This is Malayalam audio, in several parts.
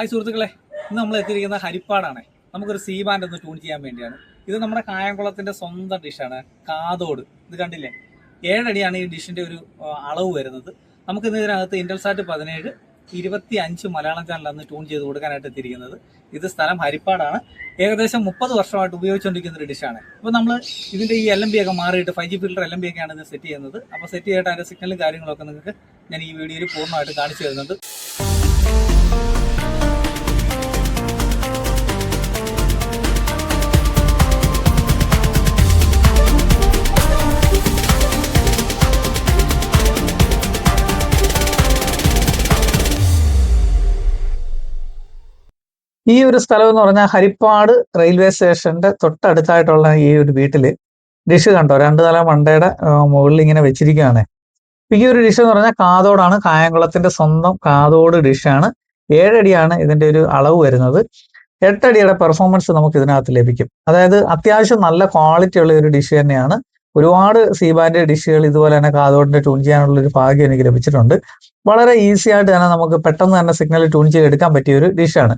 ഹായ് സുഹൃത്തുക്കളെ. ഇന്ന് നമ്മൾ എത്തിയിരിക്കുന്ന ഹരിപ്പാടാണ്. നമുക്കൊരു സീ ബാൻഡ് ഒന്ന് ട്യൂൺ ചെയ്യാൻ വേണ്ടിയാണ്. ഇത് നമ്മുടെ കായംകുളത്തിന്റെ സ്വന്തം ഡിഷാണ് കാതോട്. ഇത് കണ്ടില്ലേ? ഏഴടിയാണ് ഈ ഡിഷിന്റെ ഒരു അളവ് വരുന്നത്. നമുക്ക് ഇന്ന് ഇതിനകത്ത് ഇന്റൽസാറ്റ് പതിനേഴ് ഇരുപത്തി അഞ്ച് മലയാളം ചാനൽ അന്ന് ട്യൂൺ ചെയ്ത് കൊടുക്കാനായിട്ട് എത്തിയിരിക്കുന്നത്. ഇത് സ്ഥലം ഹരിപ്പാടാണ്. ഏകദേശം മുപ്പത് വർഷമായിട്ട് ഉപയോഗിച്ചുകൊണ്ടിരിക്കുന്ന ഒരു ഡിഷാണ് അപ്പോൾ നമ്മൾ ഇതിന്റെ ഈ എൽ എം ബി ഒക്കെ മാറിയിട്ട് five G filter L M B ഒക്കെയാണ് ഇത് സെറ്റ് ചെയ്യുന്നത്. അപ്പോൾ സെറ്റ് ചെയ്തിട്ട് അതിന്റെ സിഗ്നലും കാര്യങ്ങളൊക്കെ നിങ്ങൾക്ക് ഞാൻ ഈ വീഡിയോയിൽ പൂർണമായിട്ട് കാണിച്ചു തരുന്നുണ്ട്. ഈ ഒരു സ്ഥലം എന്ന് പറഞ്ഞാൽ ഹരിപ്പാട് റെയിൽവേ സ്റ്റേഷന്റെ തൊട്ടടുത്തായിട്ടുള്ള ഈ ഒരു വീട്ടിൽ ഡിഷ് കണ്ടോ? രണ്ടു തല മണ്ടയുടെ മുകളിൽ ഇങ്ങനെ വെച്ചിരിക്കുകയാണ്. ഈ ഒരു ഡിഷ് എന്ന് പറഞ്ഞാൽ കാതോടാണ് കായംകുളത്തിന്റെ സ്വന്തം കാതോട് ഡിഷാണ് ഏഴടിയാണ് ഇതിന്റെ ഒരു അളവ് വരുന്നത്. എട്ടടിയുടെ പെർഫോമൻസ് നമുക്ക് ഇതിനകത്ത് ലഭിക്കും. അതായത് അത്യാവശ്യം നല്ല ക്വാളിറ്റി ഉള്ള ഒരു ഡിഷ് തന്നെയാണ്. ഒരുപാട് സീബാന്റെ ഡിഷുകൾ ഇതുപോലെ തന്നെ കാതോടിന്റെ ട്യൂൺ ചെയ്യാനുള്ള ഒരു ഭാഗ്യം എനിക്ക് ലഭിച്ചിട്ടുണ്ട്. വളരെ ഈസി ആയിട്ട് തന്നെ നമുക്ക് പെട്ടെന്ന് തന്നെ സിഗ്നൽ ട്യൂൺ ചെയ്തെടുക്കാൻ പറ്റിയ ഒരു ഡിഷാണ്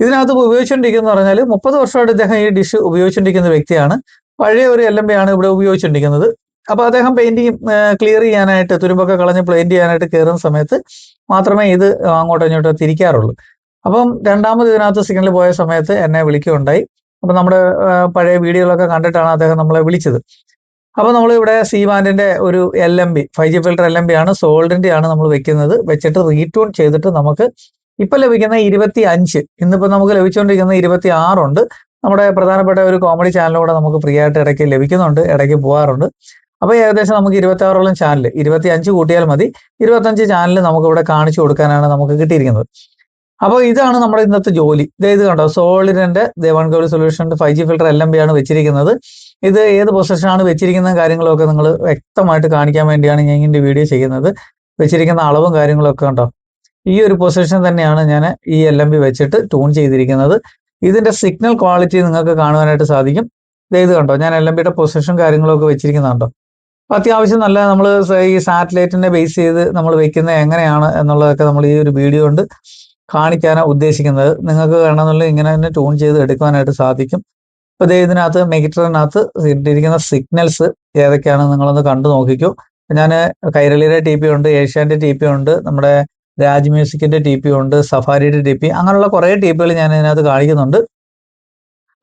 ഇതിനകത്ത് ഉപയോഗിച്ചുകൊണ്ടിരിക്കുന്നത് ഉപയോഗിച്ചുകൊണ്ടിരിക്കുന്ന പറഞ്ഞാൽ മുപ്പത് വർഷമായിട്ട് ഇദ്ദേഹം ഈ ഡിഷ് ഉപയോഗിച്ചുകൊണ്ടിരിക്കുന്ന വ്യക്തിയാണ്. പഴയ ഒരു എൽ എം ബി ആണ് ഇവിടെ ഉപയോഗിച്ചുകൊണ്ടിരിക്കുന്നത് അപ്പൊ അദ്ദേഹം പെയിന്റിങ് ക്ലിയർ ചെയ്യാനായിട്ട് തുരുമ്പൊക്കെ കളഞ്ഞ് പെയിന്റ് ചെയ്യാനായിട്ട് കയറുന്ന സമയത്ത് മാത്രമേ ഇത് അങ്ങോട്ടോ ഇങ്ങോട്ടോ തിരിക്കാറുള്ളൂ. അപ്പം രണ്ടാമത് ഇതിനകത്ത് സിഗ്നൽ പോയ സമയത്ത് എന്നെ വിളിക്കുകയുണ്ടായി. അപ്പൊ നമ്മുടെ പഴയ വീഡിയോകളൊക്കെ കണ്ടിട്ടാണ് അദ്ദേഹം നമ്മളെ വിളിച്ചത്. അപ്പൊ നമ്മൾ ഇവിടെ സി ബാൻഡിന്റെ ഒരു L M B five G filter L M B ആണ് സോൾഡിന്റെ ആണ് നമ്മൾ വെക്കുന്നത്. വെച്ചിട്ട് റീട്യൂൺ ചെയ്തിട്ട് നമുക്ക് ഇപ്പൊ ലഭിക്കുന്ന ഇരുപത്തി അഞ്ച് ഇന്നിപ്പോ നമുക്ക് ലഭിച്ചുകൊണ്ടിരിക്കുന്ന ഇരുപത്തി ആറുണ്ട് നമ്മുടെ പ്രധാനപ്പെട്ട ഒരു കോമഡി ചാനലിലൂടെ നമുക്ക് ഫ്രീ ആയിട്ട് ഇടയ്ക്ക് ലഭിക്കുന്നുണ്ട്. ഇടയ്ക്ക് പോകാറുണ്ട് അപ്പൊ ഏകദേശം നമുക്ക് ഇരുപത്തി ആറോളം ചാനൽ ഇരുപത്തി അഞ്ച് കൂട്ടിയാൽ മതി. ഇരുപത്തഞ്ച് ചാനൽ നമുക്ക് ഇവിടെ കാണിച്ചു കൊടുക്കാനാണ് നമുക്ക് കിട്ടിയിരിക്കുന്നത്. അപ്പോൾ ഇതാണ് നമ്മുടെ ഇന്നത്തെ ജോലി. ഇത് കണ്ടോ? സോളിഡിന്റെ ദേവൺ ഗോളി സൊല്യൂഷന്റെ five G filter L M B ആണ് വെച്ചിരിക്കുന്നത്. ഇത് ഏത് പൊസിഷനാണ് വെച്ചിരിക്കുന്ന കാര്യങ്ങളൊക്കെ നിങ്ങൾ വ്യക്തമായിട്ട് കാണിക്കാൻ വേണ്ടിയാണ് ഞാൻ ഇതിന്റെ വീഡിയോ ചെയ്യുന്നത്. വെച്ചിരിക്കുന്ന അളവും കാര്യങ്ങളൊക്കെ കണ്ടോ? ഈ ഒരു പൊസിഷൻ തന്നെയാണ് ഞാൻ ഈ എൽ എം ബി വെച്ചിട്ട് ട്യൂൺ ചെയ്തിരിക്കുന്നത്. ഇതിന്റെ സിഗ്നൽ ക്വാളിറ്റി നിങ്ങൾക്ക് കാണുവാനായിട്ട് സാധിക്കും. ഇത് കണ്ടോ? ഞാൻ എൽ എം ബിയുടെ പൊസിഷൻ കാര്യങ്ങളൊക്കെ വെച്ചിരിക്കുന്നുണ്ടോ? അപ്പൊ അത്യാവശ്യം നല്ല നമ്മൾ ഈ സാറ്റലൈറ്റിനെ ബേസ് ചെയ്ത് നമ്മൾ വെക്കുന്നത് എങ്ങനെയാണ് എന്നുള്ളതൊക്കെ നമ്മൾ ഈ ഒരു വീഡിയോ കൊണ്ട് കാണിക്കാനാണ് ഉദ്ദേശിക്കുന്നത്. നിങ്ങൾക്ക് വേണമെന്നുള്ള ഇങ്ങനെ തന്നെ ട്യൂൺ ചെയ്ത് എടുക്കാനായിട്ട് സാധിക്കും. അപ്പൊ ഇതിനകത്ത് മെഗിറ്ററിനകത്ത് ഇട്ടിരിക്കുന്ന സിഗ്നൽസ് ഏതൊക്കെയാണ് നിങ്ങളൊന്ന് കണ്ടു നോക്കിക്കോ. ഞാൻ കൈരളിയുടെ ടി പി ഉണ്ട് ഏഷ്യാന്റെ ടി പി ഉണ്ട് നമ്മുടെ രാജ് മ്യൂസിക്കിന്റെ ടി പി ഉണ്ട് സഫാരിയുടെ ടി പി അങ്ങനെയുള്ള കുറേ ടി പികൾ ഞാൻ ഇതിനകത്ത് കാണിക്കുന്നുണ്ട്.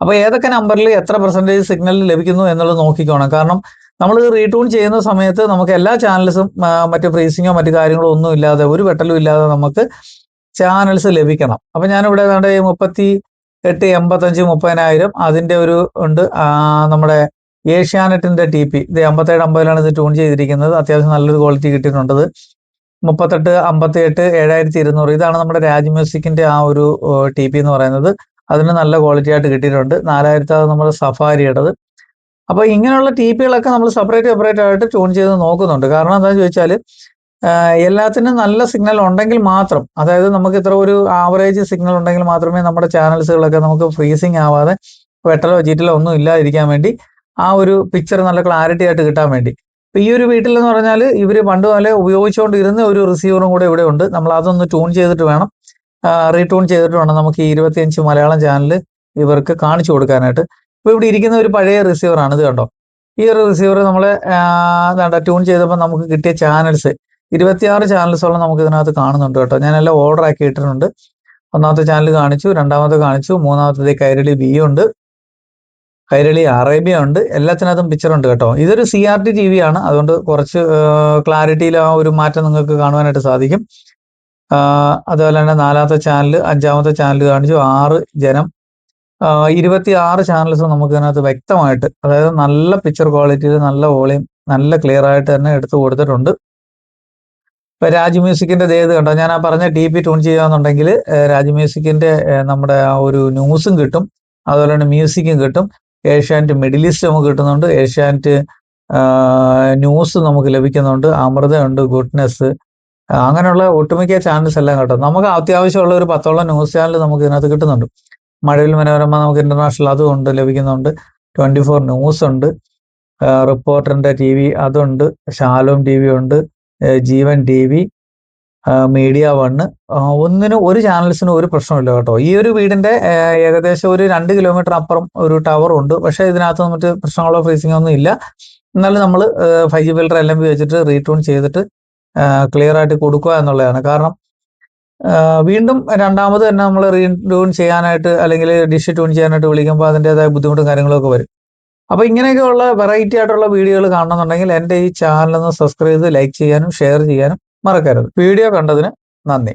അപ്പോൾ ഏതൊക്കെ നമ്പറിൽ എത്ര പെർസെന്റേജ് സിഗ്നൽ ലഭിക്കുന്നു എന്നുള്ളത് നോക്കിക്കോണം. കാരണം നമ്മൾ റീട്യൂൺ ചെയ്യുന്ന സമയത്ത് നമുക്ക് എല്ലാ ചാനൽസും മറ്റ് ഫ്രീസിങ്ങോ മറ്റു കാര്യങ്ങളോ ഒന്നും ഇല്ലാതെ ഒരു വെട്ടലും ഇല്ലാതെ നമുക്ക് ചാനൽസ് ലഭിക്കണം. അപ്പം ഞാനിവിടെ ഈ മുപ്പത്തി എട്ട് എൺപത്തഞ്ച് മുപ്പതിനായിരം അതിന്റെ ഒരു ഉണ്ട്. നമ്മുടെ ഏഷ്യാനെറ്റിന്റെ ടി പി. ഇത് എൺപത്തേഴ് അമ്പതിലാണ് ഇത് ട്യൂൺ ചെയ്തിരിക്കുന്നത്. അത്യാവശ്യം നല്ലൊരു ക്വാളിറ്റി കിട്ടിയിട്ടുണ്ടത് മുപ്പത്തെട്ട് അമ്പത്തി എട്ട് ഏഴായിരത്തി ഇരുന്നൂറ് ഇതാണ് നമ്മുടെ രാജ് മ്യൂസിക്കിന്റെ ആ ഒരു ടി പി എന്ന് പറയുന്നത്. അതിന് നല്ല ക്വാളിറ്റി ആയിട്ട് കിട്ടിയിട്ടുണ്ട്. നാലായിരത്തി അത് നമ്മുടെ സഫാരിയുടേത്. അപ്പൊ ഇങ്ങനെയുള്ള ടി പികളൊക്കെ നമ്മൾ സെപ്പറേറ്റ് സെപ്പറേറ്റ് ആയിട്ട് ട്യൂൺ ചെയ്ത് നോക്കുന്നുണ്ട്. കാരണം എന്താണെന്ന് ചോദിച്ചാൽ എല്ലാത്തിനും നല്ല സിഗ്നൽ ഉണ്ടെങ്കിൽ മാത്രം അതായത് നമുക്ക് ഇത്ര ഒരു ആവറേജ് സിഗ്നൽ ഉണ്ടെങ്കിൽ മാത്രമേ നമ്മുടെ ചാനൽസുകളൊക്കെ നമുക്ക് ഫ്രീസിങ് ആവാതെ വെട്ടലോ ചീറ്റലോ ഒന്നും ഇല്ലാതിരിക്കാൻ വേണ്ടി ആ ഒരു പിക്ചർ നല്ല ക്ലാരിറ്റി ആയിട്ട് കിട്ടാൻ വേണ്ടി. ഈ ഒരു വീട്ടിൽ എന്ന് പറഞ്ഞാൽ ഇവർ പണ്ട് പോലെ ഉപയോഗിച്ചുകൊണ്ടിരുന്ന ഒരു റിസീവറും കൂടെ ഇവിടെ ഉണ്ട്. നമ്മൾ അതൊന്ന് ട്യൂൺ ചെയ്തിട്ട് വേണം. റീട്യൂൺ ചെയ്തിട്ട് വേണം നമുക്ക് ഈ ഇരുപത്തിയഞ്ച് മലയാളം ചാനൽ ഇവർക്ക് കാണിച്ചു കൊടുക്കാനായിട്ട്. ഇപ്പൊ ഇവിടെ ഇരിക്കുന്ന ഒരു പഴയ റിസീവറാണ് ഇത് കണ്ടോ? ഈ ഒരു റിസീവർ നമ്മൾ ട്യൂൺ ചെയ്തപ്പോൾ നമുക്ക് കിട്ടിയ ചാനൽസ് ഇരുപത്തിയാറ് ചാനൽസോളം നമുക്ക് ഇതിനകത്ത് കാണുന്നുണ്ട് കേട്ടോ. ഞാനെല്ലാം ഓർഡർ ആക്കി ഇട്ടിട്ടുണ്ട് ഒന്നാമത്തെ ചാനൽ കാണിച്ചു രണ്ടാമത്തെ കാണിച്ചു മൂന്നാമത്തത് കൈരളി ബി ഉണ്ട്. കൈരളി അറേബ്യ ഉണ്ട്. എല്ലാത്തിനകത്തും പിക്ചർ ഉണ്ട് കേട്ടോ. ഇതൊരു C R T T V ആണ്. അതുകൊണ്ട് കുറച്ച് ക്ലാരിറ്റിയിൽ ആ ഒരു മാറ്റം നിങ്ങൾക്ക് കാണുവാനായിട്ട് സാധിക്കും. അതുപോലെ തന്നെ നാലാമത്തെ ചാനൽ അഞ്ചാമത്തെ ചാനൽ കാണിച്ചു. ആറ് ജനം. ഇരുപത്തി ആറ് ചാനൽസ് നമുക്ക് ഇതിനകത്ത് വ്യക്തമായിട്ട് അതായത് നല്ല പിക്ചർ ക്വാളിറ്റിയിൽ നല്ല വോളിയം നല്ല ക്ലിയർ ആയിട്ട് തന്നെ എടുത്തു കൊടുത്തിട്ടുണ്ട്. ഇപ്പൊ രാജ് മ്യൂസിക്കിന്റെ ദേ ഇത് കണ്ടോ? ഞാൻ ആ പറഞ്ഞ ടി പി ട്യൂൺ ചെയ്യാന്നുണ്ടെങ്കിൽ രാജ് മ്യൂസിക്കിന്റെ നമ്മുടെ ആ ഒരു ന്യൂസും കിട്ടും. അതുപോലെ തന്നെ മ്യൂസിക്കും കിട്ടും. ഏഷ്യാനെറ്റ് മിഡിൽ ഈസ്റ്റ് നമുക്ക് കിട്ടുന്നുണ്ട്. ഏഷ്യാനെറ്റ് ന്യൂസ് നമുക്ക് ലഭിക്കുന്നുണ്ട്. അമൃതയുണ്ട് ഗുഡ്നെസ് അങ്ങനെയുള്ള ഒട്ടുമിക്ക ചാനൽസ് എല്ലാം കേട്ടോ. നമുക്ക് അത്യാവശ്യമുള്ള ഒരു പത്തോളം ന്യൂസ് ചാനൽ നമുക്ക് ഇതിനകത്ത് കിട്ടുന്നുണ്ട്. മഴവിൽ മനോരമ നമുക്ക് ഇന്റർനാഷണൽ അതും ഉണ്ട് ലഭിക്കുന്നുണ്ട്. ട്വന്റി ഫോർ ന്യൂസ് ഉണ്ട് റിപ്പോർട്ടറിന്റെ ടി വി അതുണ്ട്. ശാലോം ടി വി ഉണ്ട്. Jeevan T V. Media one ഒന്നിനും ഒരു ചാനൽസിനും ഒരു പ്രശ്നമില്ല കേട്ടോ. ഈ ഒരു വീടിന്റെ ഏകദേശം ഒരു രണ്ട് കിലോമീറ്റർ അപ്പുറം ഒരു ടവർ ഉണ്ട്. പക്ഷേ ഇതിനകത്ത് മറ്റ് പ്രശ്നങ്ങളോ ഫ്രീസിങ്ങോ ഒന്നും ഇല്ല. എന്നാലും നമ്മൾ five G filter L M വെച്ചിട്ട് റീട്യൂൺ ചെയ്തിട്ട് ക്ലിയർ ആയിട്ട് കൊടുക്കുക എന്നുള്ളതാണ്. കാരണം വീണ്ടും രണ്ടാമത് തന്നെ നമ്മൾ റീട്യൂൺ ചെയ്യാനായിട്ട് അല്ലെങ്കിൽ ഡിഷ് ട്യൂൺ ചെയ്യാനായിട്ട് വിളിക്കുമ്പോൾ അതിന്റെതായ ബുദ്ധിമുട്ടും കാര്യങ്ങളൊക്കെ വരും. അപ്പോൾ ഇങ്ങനെയൊക്കെയുള്ള വെറൈറ്റി ആയിട്ടുള്ള വീഡിയോകൾ കാണണമെന്നുണ്ടെങ്കിൽ എന്റെ ഈ ചാനൽ ഒന്ന് സബ്സ്ക്രൈബ് ചെയ്ത് ലൈക്ക് ചെയ്യാനും ഷെയർ ചെയ്യാനും മറക്കരുത്. വീഡിയോ കണ്ടതിന് നന്ദി.